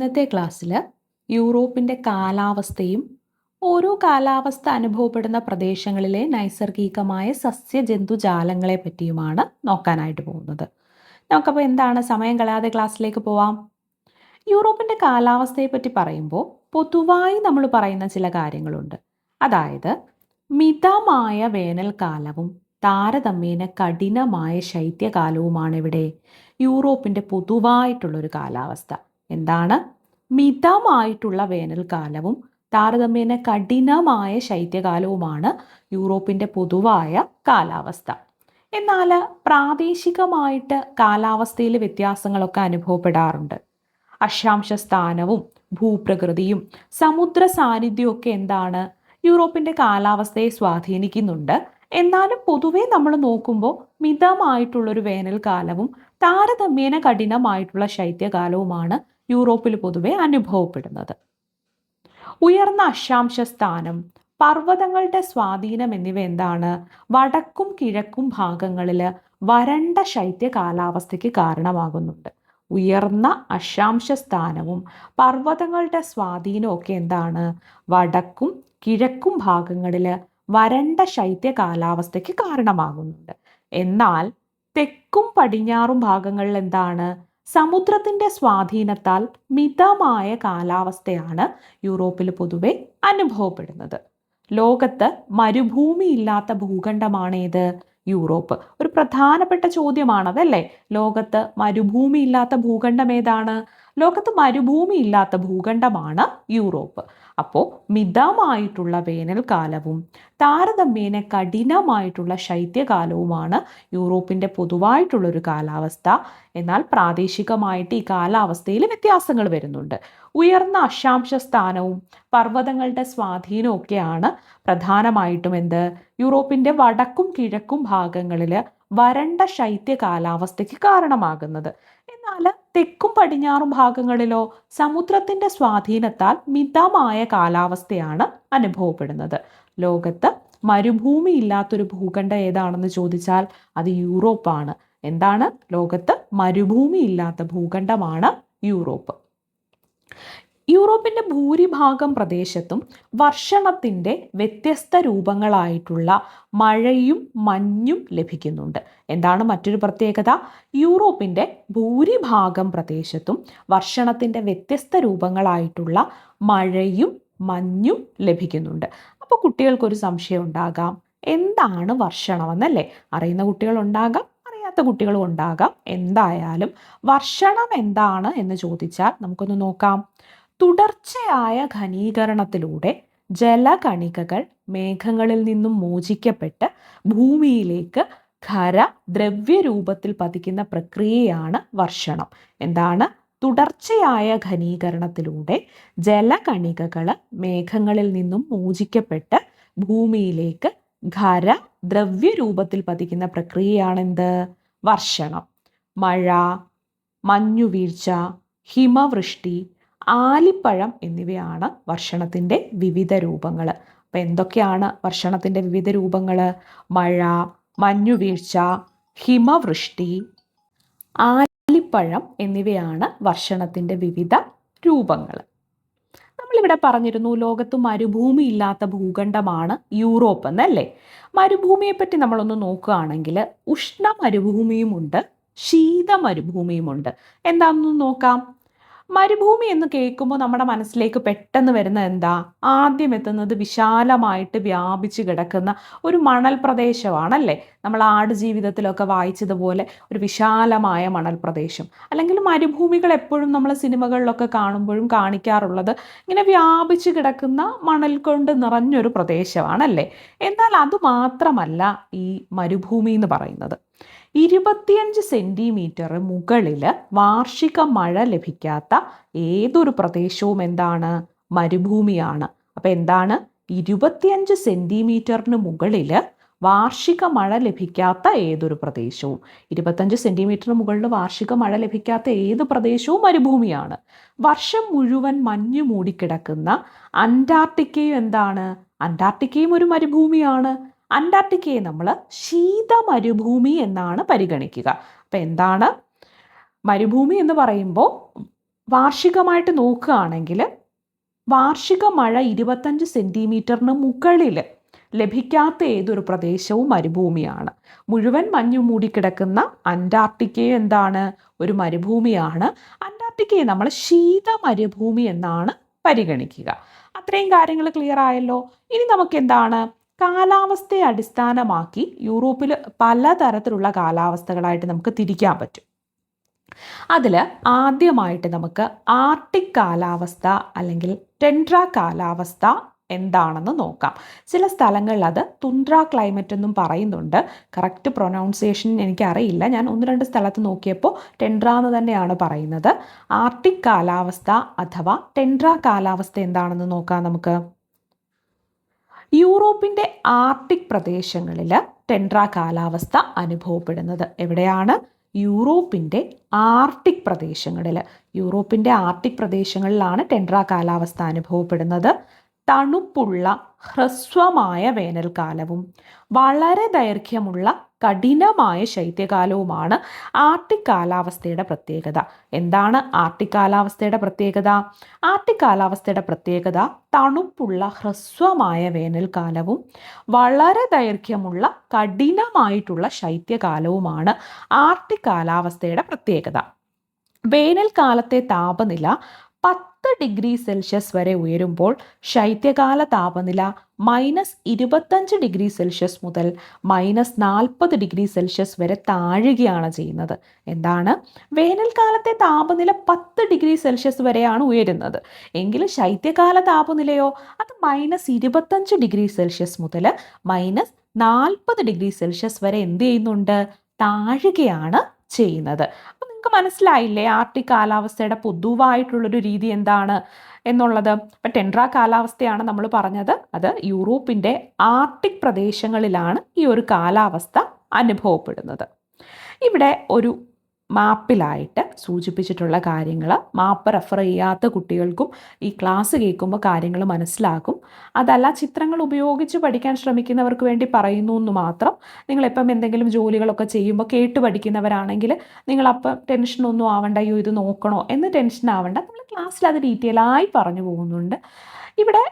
ഇന്നത്തെ ക്ലാസ്സിൽ യൂറോപ്പിന്റെ കാലാവസ്ഥയും ഓരോ കാലാവസ്ഥ അനുഭവപ്പെടുന്ന പ്രദേശങ്ങളിലെ നൈസർഗികമായ സസ്യജന്തുജാലങ്ങളെ പറ്റിയുമാണ് നോക്കാനായിട്ട് പോകുന്നത്. നമുക്കപ്പോൾ എന്താണ് സമയം കളയാതെ ക്ലാസ്സിലേക്ക് പോവാം? യൂറോപ്പിന്റെ കാലാവസ്ഥയെ പറ്റി പറയുമ്പോൾ പൊതുവായി നമ്മൾ പറയുന്ന ചില കാര്യങ്ങളുണ്ട്. അതായത് മിതമായ വേനൽക്കാലവും താരതമ്യേന കഠിനമായ ശൈത്യകാലവുമാണ് ഇവിടെ യൂറോപ്പിന്റെ പൊതുവായിട്ടുള്ളൊരു കാലാവസ്ഥ. എന്താണ്? മിതമായിട്ടുള്ള വേനൽക്കാലവും താരതമ്യേന കഠിനമായ ശൈത്യകാലവുമാണ് യൂറോപ്പിന്റെ പൊതുവായ കാലാവസ്ഥ. എന്നാൽ പ്രാദേശികമായിട്ട് കാലാവസ്ഥയിൽ വ്യത്യാസങ്ങളൊക്കെ അനുഭവപ്പെടാറുണ്ട്. അക്ഷാംശ സ്ഥാനവും ഭൂപ്രകൃതിയും സമുദ്ര സാന്നിധ്യവും ഒക്കെ എന്താണ്? യൂറോപ്പിന്റെ കാലാവസ്ഥയെ സ്വാധീനിക്കുന്നുണ്ട്. എന്നാലും പൊതുവേ നമ്മൾ നോക്കുമ്പോൾ മിതമായിട്ടുള്ളൊരു വേനൽക്കാലവും താരതമ്യേന കഠിനമായിട്ടുള്ള ശൈത്യകാലവുമാണ് യൂറോപ്പിൽ പൊതുവെ അനുഭവപ്പെടുന്നത്. ഉയർന്ന അക്ഷാംശ സ്ഥാനം പർവതങ്ങളുടെ സ്വാധീനം എന്നിവ എന്താണ്? വടക്കും കിഴക്കും ഭാഗങ്ങളിൽ വരണ്ട ശൈത്യ കാലാവസ്ഥയ്ക്ക് കാരണമാകുന്നുണ്ട്. ഉയർന്ന അക്ഷാംശ സ്ഥാനവും പർവതങ്ങളുടെ സ്വാധീനവും ഒക്കെ എന്താണ്? വടക്കും കിഴക്കും ഭാഗങ്ങളിൽ വരണ്ട ശൈത്യ കാലാവസ്ഥയ്ക്ക് കാരണമാകുന്നുണ്ട്. എന്നാൽ തെക്കും പടിഞ്ഞാറും ഭാഗങ്ങളിൽ എന്താണ്? സമുദ്രത്തിന്റെ സ്വാധീനത്താൽ മിതമായ കാലാവസ്ഥയാണ് യൂറോപ്പിൽ പൊതുവെ അനുഭവപ്പെടുന്നത്. ലോകത്ത് മരുഭൂമിയില്ലാത്ത ഭൂഖണ്ഡമാണേത് യൂറോപ്പ്. ഒരു പ്രധാനപ്പെട്ട ചോദ്യമാണതല്ലേ? ലോകത്ത് മരുഭൂമിയില്ലാത്ത ഭൂഖണ്ഡം ഏതാണ്? ലോകത്ത് മരുഭൂമി ഇല്ലാത്ത ഭൂഖണ്ഡമാണ് യൂറോപ്പ്. അപ്പോൾ മിതമായിട്ടുള്ള വേനൽക്കാലവും താരതമ്യേന കഠിനമായിട്ടുള്ള ശൈത്യകാലവുമാണ് യൂറോപ്പിന്റെ പൊതുവായിട്ടുള്ളൊരു കാലാവസ്ഥ. എന്നാൽ പ്രാദേശികമായിട്ട് ഈ കാലാവസ്ഥയിൽ വ്യത്യാസങ്ങൾ വരുന്നുണ്ട്. ഉയർന്ന അക്ഷാംശ സ്ഥാനവും പർവതങ്ങളുടെ സ്വാധീനവും ഒക്കെയാണ് പ്രധാനമായിട്ടും എന്ത്? യൂറോപ്പിന്റെ വടക്കും കിഴക്കും ഭാഗങ്ങളിൽ വരണ്ട ശൈത്യ കാലാവസ്ഥയ്ക്ക് കാരണമാകുന്നത്. എന്നാൽ തെക്കും പടിഞ്ഞാറും ഭാഗങ്ങളിലോ സമുദ്രത്തിന്റെ സ്വാധീനത്താൽ മിതമായ കാലാവസ്ഥയാണ് അനുഭവപ്പെടുന്നത്. ലോകത്ത് മരുഭൂമി ഇല്ലാത്തൊരു ഭൂഖണ്ഡം ഏതാണെന്ന് ചോദിച്ചാൽ അത് യൂറോപ്പാണ്. എന്താണ്? ലോകത്ത് മരുഭൂമി ഇല്ലാത്ത ഭൂഖണ്ഡമാണ് യൂറോപ്പ്. യൂറോപ്പിന്റെ ഭൂരിഭാഗം പ്രദേശത്തും വർഷണത്തിന്റെ വ്യത്യസ്ത രൂപങ്ങളായിട്ടുള്ള മഴയും മഞ്ഞും ലഭിക്കുന്നുണ്ട്. എന്താണ് മറ്റൊരു പ്രത്യേകത? യൂറോപ്പിന്റെ ഭൂരിഭാഗം പ്രദേശത്തും വർഷണത്തിന്റെ വ്യത്യസ്ത രൂപങ്ങളായിട്ടുള്ള മഴയും മഞ്ഞും ലഭിക്കുന്നുണ്ട്. അപ്പോൾ കുട്ടികൾക്കൊരു സംശയം ഉണ്ടാകാം. എന്താണ് വർഷണമെന്നല്ലേ? അറിയുന്ന കുട്ടികളുണ്ടാകാം അറിയാത്ത കുട്ടികളും ഉണ്ടാകാം. എന്തായാലും വർഷണം എന്താണ് എന്ന് ചോദിച്ചാൽ നമുക്കൊന്ന് നോക്കാം. തുടർച്ചയായ ഘനീകരണത്തിലൂടെ ജലകണികകൾ മേഘങ്ങളിൽ നിന്നും മോചിക്കപ്പെട്ട് ഭൂമിയിലേക്ക് ഖര ദ്രവ്യരൂപത്തിൽ പതിക്കുന്ന പ്രക്രിയയാണ് വർഷണം. എന്താണ്? തുടർച്ചയായ ഘനീകരണത്തിലൂടെ ജലകണികകൾ മേഘങ്ങളിൽ നിന്നും മോചിക്കപ്പെട്ട് ഭൂമിയിലേക്ക് ഖര ദ്രവ്യരൂപത്തിൽ പതിക്കുന്ന പ്രക്രിയയാണെന്ത്? വർഷണം. മഴ മഞ്ഞുവീഴ്ച ഹിമവൃഷ്ടി ആലിപ്പഴം എന്നിവയാണ് വർഷണത്തിന്റെ വിവിധ രൂപങ്ങൾ അപ്പം എന്തൊക്കെയാണ് വർഷണത്തിന്റെ വിവിധ രൂപങ്ങൾ മഴ മഞ്ഞുവീഴ്ച ഹിമവൃഷ്ടി ആലിപ്പഴം എന്നിവയാണ് വർഷണത്തിന്റെ വിവിധ രൂപങ്ങൾ നമ്മളിവിടെ പറഞ്ഞിരുന്നു ലോകത്ത് മരുഭൂമി ഇല്ലാത്ത ഭൂഖണ്ഡമാണ് യൂറോപ്പ് എന്നല്ലേ? മരുഭൂമിയെപ്പറ്റി നമ്മളൊന്ന് നോക്കുകയാണെങ്കിൽ ഉഷ്ണ മരുഭൂമിയുമുണ്ട് ശീത മരുഭൂമിയുമുണ്ട് എന്താണെന്ന് നോക്കാം? മരുഭൂമി എന്ന് കേൾക്കുമ്പോൾ നമ്മുടെ മനസ്സിലേക്ക് പെട്ടെന്ന് വരുന്ന എന്താ? ആദ്യം എത്തുന്നത് വിശാലമായിട്ട് വ്യാപിച്ചു കിടക്കുന്ന ഒരു മണൽ പ്രദേശമാണല്ലേ? നമ്മൾ ആട് ജീവിതത്തിലൊക്കെ വായിച്ചതുപോലെ ഒരു വിശാലമായ മണൽ പ്രദേശം. അല്ലെങ്കിൽ മരുഭൂമികൾ എപ്പോഴും നമ്മൾ സിനിമകളിലൊക്കെ കാണുമ്പോഴും കാണിക്കാറുള്ളത് ഇങ്ങനെ വ്യാപിച്ചു കിടക്കുന്ന മണൽ കൊണ്ട് നിറഞ്ഞൊരു പ്രദേശമാണല്ലേ? എന്നാൽ അത് മാത്രമല്ല ഈ മരുഭൂമി എന്ന് പറയുന്നത്. ഇരുപത്തിയഞ്ച് സെന്റിമീറ്റർ മുകളിൽ വാർഷിക മഴ ലഭിക്കാത്ത ഏതൊരു പ്രദേശവും എന്താണ്? മരുഭൂമിയാണ്. അപ്പോൾ എന്താണ്? ഇരുപത്തിയഞ്ച് സെന്റിമീറ്ററിന് മുകളിൽ വാർഷിക മഴ ലഭിക്കാത്ത ഏതൊരു പ്രദേശവും. ഇരുപത്തഞ്ച് സെന്റിമീറ്ററിന് മുകളിൽ വാർഷിക മഴ ലഭിക്കാത്ത ഏത് പ്രദേശവും മരുഭൂമിയാണ്. വർഷം മുഴുവൻ മഞ്ഞ് മൂടിക്കിടക്കുന്ന അന്റാർട്ടിക്കയും എന്താണ്? അന്റാർട്ടിക്കയും ഒരു മരുഭൂമിയാണ്. അന്റാർട്ടിക്കയെ നമ്മൾ ശീത മരുഭൂമി എന്നാണ് പരിഗണിക്കുക. അപ്പം എന്താണ്? മരുഭൂമി എന്ന് പറയുമ്പോൾ വാർഷികമായിട്ട് നോക്കുകയാണെങ്കിൽ വാർഷിക മഴ ഇരുപത്തഞ്ച് സെന്റിമീറ്ററിന് മുകളിൽ ലഭിക്കാത്ത ഏതൊരു പ്രദേശവും മരുഭൂമിയാണ്. മുഴുവൻ മഞ്ഞു മൂടിക്കിടക്കുന്ന അന്റാർട്ടിക്കയെ എന്താണ്? ഒരു മരുഭൂമിയാണ്. അന്റാർട്ടിക്കയെ നമ്മൾ ശീത മരുഭൂമി എന്നാണ് പരിഗണിക്കുക. അത്രയും കാര്യങ്ങൾ ക്ലിയർ ആയല്ലോ? ഇനി നമുക്ക് എന്താണ് കാലാവസ്ഥയെ അടിസ്ഥാനമാക്കി യൂറോപ്പിൽ പലതരത്തിലുള്ള കാലാവസ്ഥകളായിട്ട് നമുക്ക് തിരിക്കാൻ പറ്റും. അതിൽ ആദ്യമായിട്ട് നമുക്ക് ആർട്ടിക് കാലാവസ്ഥ അല്ലെങ്കിൽ ടെൻഡ്ര കാലാവസ്ഥ എന്താണെന്ന് നോക്കാം. ചില സ്ഥലങ്ങളിൽ അത് തുന്ദ്ര ക്ലൈമറ്റ് എന്നും പറയുന്നുണ്ട്. കറക്റ്റ് പ്രൊനൗൺസിയേഷൻ എനിക്കറിയില്ല. ഞാൻ ഒന്ന് രണ്ട് സ്ഥലത്ത് നോക്കിയപ്പോൾ ടെൻഡ്ര എന്ന് തന്നെയാണ് പറയുന്നത്. ആർട്ടിക് കാലാവസ്ഥ അഥവാ ടെൻഡ്ര കാലാവസ്ഥ എന്താണെന്ന് നോക്കാം നമുക്ക്. യൂറോപ്പിന്റെ ആർട്ടിക് പ്രദേശങ്ങളിൽ ടെൻഡ്ര കാലാവസ്ഥ അനുഭവപ്പെടുന്നത്. എവിടെയാണ്? യൂറോപ്പിന്റെ ആർട്ടിക് പ്രദേശങ്ങളിൽ യൂറോപ്പിന്റെ ആർട്ടിക് പ്രദേശങ്ങളിലാണ് ടെൻഡ്ര കാലാവസ്ഥ അനുഭവപ്പെടുന്നത്. തണുപ്പുള്ള ഹ്രസ്വമായ വേനൽക്കാലവും വളരെ ദൈർഘ്യമുള്ള കഠിനമായ ശൈത്യകാലവുമാണ് ആർട്ടിക് കാലാവസ്ഥയുടെ പ്രത്യേകത. എന്താണ് ആർട്ടിക് കാലാവസ്ഥയുടെ പ്രത്യേകത? ആർട്ടിക് കാലാവസ്ഥയുടെ പ്രത്യേകത തണുപ്പുള്ള ഹ്രസ്വമായ വേനൽക്കാലവും വളരെ ദൈർഘ്യമുള്ള കഠിനമായിട്ടുള്ള ശൈത്യകാലവുമാണ് ആർട്ടിക് കാലാവസ്ഥയുടെ പ്രത്യേകത. വേനൽക്കാലത്തെ താപനില പത്ത് ഡിഗ്രി സെൽഷ്യസ് വരെ ഉയരുമ്പോൾ ശൈത്യകാല താപനില മൈനസ് ഇരുപത്തഞ്ച് ഡിഗ്രി സെൽഷ്യസ് മുതൽ മൈനസ് നാൽപ്പത് ഡിഗ്രി സെൽഷ്യസ് വരെ താഴുകയാണ് ചെയ്യുന്നത്. എന്താണ്? വേനൽക്കാലത്തെ താപനില പത്ത് ഡിഗ്രി സെൽഷ്യസ് വരെയാണ് ഉയരുന്നത്. എങ്കിലും ശൈത്യകാല താപനിലയോ? അത് മൈനസ് ഇരുപത്തഞ്ച് ഡിഗ്രി സെൽഷ്യസ് മുതൽ മൈനസ് നാൽപ്പത് ഡിഗ്രി സെൽഷ്യസ് വരെ എന്ത് ചെയ്യുന്നുണ്ട്? താഴുകയാണ് ചെയ്യുന്നത്. അപ്പം നിങ്ങൾക്ക് മനസ്സിലായില്ലേ ആർട്ടിക് കാലാവസ്ഥയുടെ പൊതുവായിട്ടുള്ളൊരു രീതി എന്താണ് എന്നുള്ളത്? ഇപ്പം ടെൻഡ്ര കാലാവസ്ഥയാണ് നമ്മൾ പറഞ്ഞത്. അത് യൂറോപ്പിന്റെ ആർട്ടിക് പ്രദേശങ്ങളിലാണ് ഈ ഒരു കാലാവസ്ഥ അനുഭവപ്പെടുന്നത്. ഇവിടെ ഒരു മാപ്പിലായിട്ട് സൂചിപ്പിച്ചിട്ടുള്ള കാര്യങ്ങൾ മാപ്പ് റെഫർ ചെയ്യാത്ത കുട്ടികൾക്കും ഈ ക്ലാസ് കേൾക്കുമ്പോൾ കാര്യങ്ങൾ മനസ്സിലാക്കും. അതല്ല ചിത്രങ്ങൾ ഉപയോഗിച്ച് പഠിക്കാൻ ശ്രമിക്കുന്നവർക്ക് വേണ്ടി പറയുന്നു എന്ന് മാത്രം നിങ്ങളിപ്പം എന്തെങ്കിലും ജോലികളൊക്കെ ചെയ്യുമ്പോൾ കേട്ട് പഠിക്കുന്നവരാണെങ്കിൽ നിങ്ങളപ്പം ടെൻഷനൊന്നും ആവണ്ട അയ്യോ ഇത് നോക്കണോ എന്ന് ടെൻഷൻ ആവണ്ട. നമ്മൾ ക്ലാസ്സിൽ അത് ഡീറ്റെയിൽ ആയി പറഞ്ഞു പോകുന്നുണ്ട്. ഇവിടെ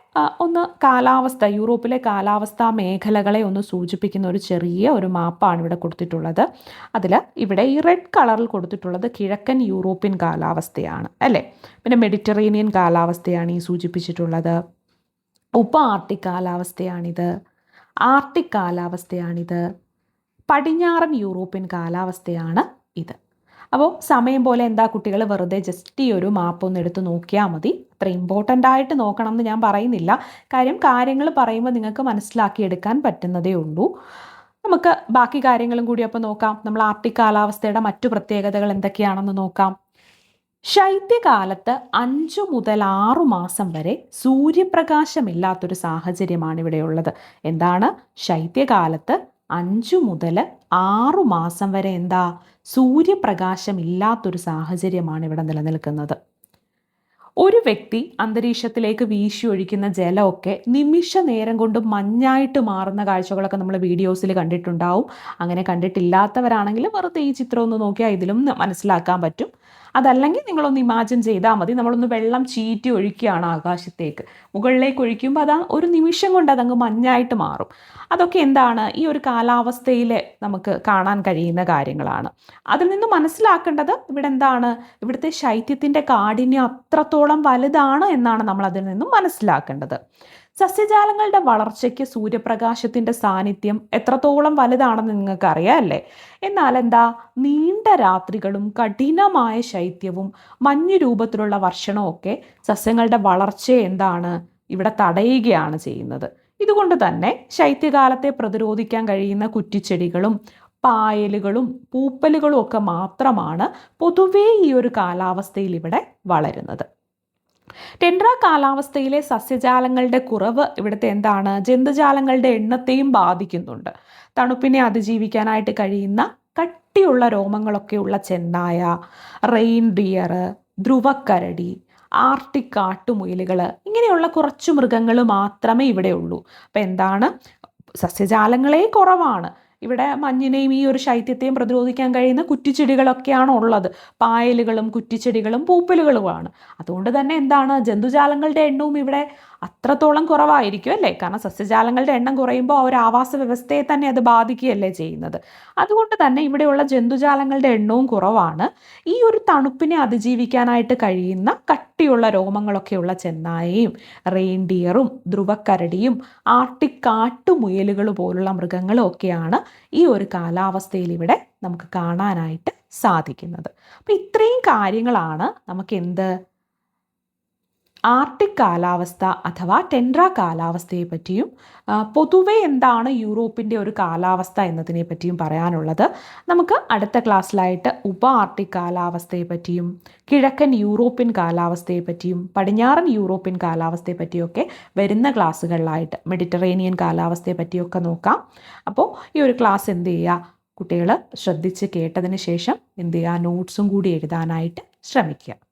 ഒന്ന് കാലാവസ്ഥ യൂറോപ്പിലെ കാലാവസ്ഥാ മേഖലകളെ ഒന്ന് സൂചിപ്പിക്കുന്ന ഒരു ചെറിയ ഒരു മാപ്പാണ് ഇവിടെ കൊടുത്തിട്ടുള്ളത്. അതിൽ ഇവിടെ ഈ റെഡ് കളറിൽ കൊടുത്തിട്ടുള്ളത് കിഴക്കൻ യൂറോപ്യൻ കാലാവസ്ഥയാണ് അല്ലേ? പിന്നെ മെഡിറ്ററേനിയൻ കാലാവസ്ഥയാണ് ഈ സൂചിപ്പിച്ചിട്ടുള്ളത്. ഉപ ആർട്ടിക് കാലാവസ്ഥയാണിത്. ആർട്ടിക് കാലാവസ്ഥയാണിത്. പടിഞ്ഞാറൻ യൂറോപ്യൻ കാലാവസ്ഥയാണ് ഇത്. അപ്പോൾ സമയം പോലെ എന്താ കുട്ടികൾ വെറുതെ ജസ്റ്റ് ഈ ഒരു മാപ്പ് ഒന്ന് എടുത്ത് നോക്കിയാൽ മതി. അത്ര ഇമ്പോർട്ടന്റ് ആയിട്ട് നോക്കണം എന്ന് ഞാൻ പറയുന്നില്ല. കാര്യം കാര്യങ്ങൾ പറയുമ്പോൾ നിങ്ങൾക്ക് മനസ്സിലാക്കിയെടുക്കാൻ പറ്റുന്നതേ ഉള്ളൂ. നമുക്ക് ബാക്കി കാര്യങ്ങളും കൂടി അപ്പോൾ നോക്കാം. നമ്മൾ ആർട്ടിക് കാലാവസ്ഥയുടെ മറ്റു പ്രത്യേകതകൾ എന്തൊക്കെയാണെന്ന് നോക്കാം. ശൈത്യകാലത്ത് അഞ്ചു മുതൽ ആറു മാസം വരെ സൂര്യപ്രകാശമില്ലാത്തൊരു സാഹചര്യമാണ് ഇവിടെയുള്ളത് എന്താണ്? ശൈത്യകാലത്ത് അഞ്ചു മുതൽ ആറു മാസം വരെ എന്താ? സൂര്യപ്രകാശം ഇല്ലാത്തൊരു സാഹചര്യമാണ് ഇവിടെ നിലനിൽക്കുന്നത്. ഒരു വ്യക്തി അന്തരീക്ഷത്തിലേക്ക് വീശി ഒഴിക്കുന്ന ജലമൊക്കെ നിമിഷ നേരം കൊണ്ട് മഞ്ഞായിട്ട് മാറുന്ന കാഴ്ചകളൊക്കെ നമ്മൾ വീഡിയോസിൽ കണ്ടിട്ടുണ്ടാവും. അങ്ങനെ കണ്ടിട്ടില്ലാത്തവരാണെങ്കിൽ വെറുതെ ഈ ചിത്രം ഒന്ന് നോക്കിയാൽ ഇതിലും മനസ്സിലാക്കാൻ പറ്റും. അതല്ലെങ്കിൽ നിങ്ങളൊന്ന് ഇമാജിൻ ചെയ്താൽ മതി. നമ്മളൊന്ന് വെള്ളം ചീറ്റി ഒഴിക്കുകയാണ് ആകാശത്തേക്ക്. മുകളിലേക്ക് ഒഴിക്കുമ്പോൾ അത് ഒരു നിമിഷം കൊണ്ട് അതങ്ങ് മഞ്ഞായിട്ട് മാറും. അതൊക്കെ എന്താണ്? ഈ ഒരു കാലാവസ്ഥയിൽ നമുക്ക് കാണാൻ കഴിയുന്ന കാര്യങ്ങളാണ്. അതിൽ നിന്ന് മനസ്സിലാക്കേണ്ടത് ഇവിടെ എന്താണ്? ഇവിടുത്തെ ശൈത്യത്തിന്റെ കാഠിന്യം അത്രത്തോളം വലുതാണ് എന്നാണ് നമ്മൾ അതിൽ നിന്നും മനസ്സിലാക്കേണ്ടത്. സസ്യജാലങ്ങളുടെ വളർച്ചയ്ക്ക് സൂര്യപ്രകാശത്തിന്റെ സാന്നിധ്യം എത്രത്തോളം വലുതാണെന്ന് നിങ്ങൾക്ക് അറിയാമല്ലേ എന്നാൽ എന്താ നീണ്ട രാത്രികളും കഠിനമായ ശൈത്യവും മഞ്ഞു രൂപത്തിലുള്ള വർഷണവും ഒക്കെ സസ്യങ്ങളുടെ വളർച്ച എന്താണ്? ഇവിടെ തടയുകയാണ് ചെയ്യുന്നത്. ഇതുകൊണ്ട് തന്നെ ശൈത്യകാലത്തെ പ്രതിരോധിക്കാൻ കഴിയുന്ന കുറ്റിച്ചെടികളും പായലുകളും പൂപ്പലുകളും ഒക്കെ മാത്രമാണ് പൊതുവേ ഈ ഒരു കാലാവസ്ഥയിൽ ഇവിടെ വളരുന്നത്. ടെൻഡ്ര കാലാവസ്ഥയിലെ സസ്യജാലങ്ങളുടെ കുറവ് ഇവിടുത്തെ എന്താണ്? ജന്തുജാലങ്ങളുടെ എണ്ണത്തെയും ബാധിക്കുന്നുണ്ട്. തണുപ്പിനെ അതിജീവിക്കാനായിട്ട് കഴിയുന്ന കട്ടിയുള്ള രോമങ്ങളൊക്കെ ഉള്ള ചെന്നായ റെയിൻ ഡിയർ ധ്രുവക്കരടി ആർട്ടിക് കാട്ടുമുയലുകൾ ഇങ്ങനെയുള്ള കുറച്ച് മൃഗങ്ങൾ മാത്രമേ ഇവിടെ ഉള്ളൂ അപ്പം എന്താണ്? സസ്യജാലങ്ങളെ കുറവാണ്. ഇവിടെ മഞ്ഞിനെയും ഈ ഒരു ശൈത്യത്തെയും പ്രതിരോധിക്കാൻ കഴിയുന്ന കുറ്റിച്ചെടികളൊക്കെയാണ് ഉള്ളത് പായലുകളും കുറ്റിച്ചെടികളും പൂപ്പലുകളുമാണ്. അതുകൊണ്ട് തന്നെ എന്താണ് ജന്തുജാലങ്ങളുടെ എണ്ണവും ഇവിടെ അത്രത്തോളം കുറവായിരിക്കും അല്ലേ? കാരണം സസ്യജാലങ്ങളുടെ എണ്ണം കുറയുമ്പോൾ ആ ഒരു ആവാസ വ്യവസ്ഥയെ തന്നെ അത് ബാധിക്കുകയല്ലേ ചെയ്യുന്നത്. അതുകൊണ്ട് തന്നെ ഇവിടെയുള്ള ജന്തുജാലങ്ങളുടെ എണ്ണവും കുറവാണ്. ഈ ഒരു തണുപ്പിനെ അതിജീവിക്കാനായിട്ട് കഴിയുന്ന കട്ടിയുള്ള രോമങ്ങളൊക്കെയുള്ള ചെന്നായയും റെയിൻഡിയറും ധ്രുവക്കരടിയും ആർട്ടിക് കാട്ടുമുയലുകൾ പോലുള്ള മൃഗങ്ങളും ഒക്കെയാണ് ഈ ഒരു കാലാവസ്ഥയിൽ ഇവിടെ നമുക്ക് കാണാനായിട്ട് സാധിക്കുന്നത്. അപ്പം ഇത്രയും കാര്യങ്ങളാണ് നമുക്ക് എന്ത് ആർട്ടിക് കാലാവസ്ഥ അഥവാ ടെൻഡ്ര കാലാവസ്ഥയെ പറ്റിയും പൊതുവെ എന്താണ് യൂറോപ്പിന്റെ ഒരു കാലാവസ്ഥ എന്നതിനെ പറ്റിയും പറയാനുള്ളത്. നമുക്ക് അടുത്ത ക്ലാസ്സിലായിട്ട് ഉപ ആർട്ടിക് കാലാവസ്ഥയെ പറ്റിയും കിഴക്കൻ യൂറോപ്യൻ കാലാവസ്ഥയെ പറ്റിയും പടിഞ്ഞാറൻ യൂറോപ്യൻ കാലാവസ്ഥയെ പറ്റിയൊക്കെ വരുന്ന ക്ലാസ്സുകളിലായിട്ട് മെഡിറ്ററേനിയൻ കാലാവസ്ഥയെ പറ്റിയൊക്കെ നോക്കാം. അപ്പോൾ ഈ ഒരു ക്ലാസ് എന്ത് ചെയ്യുക? കുട്ടികൾ ശ്രദ്ധിച്ച് കേട്ടതിന് ശേഷം എന്ത് ചെയ്യുക? നോട്ട്സും കൂടി എഴുതാനായിട്ട് ശ്രമിക്കുക.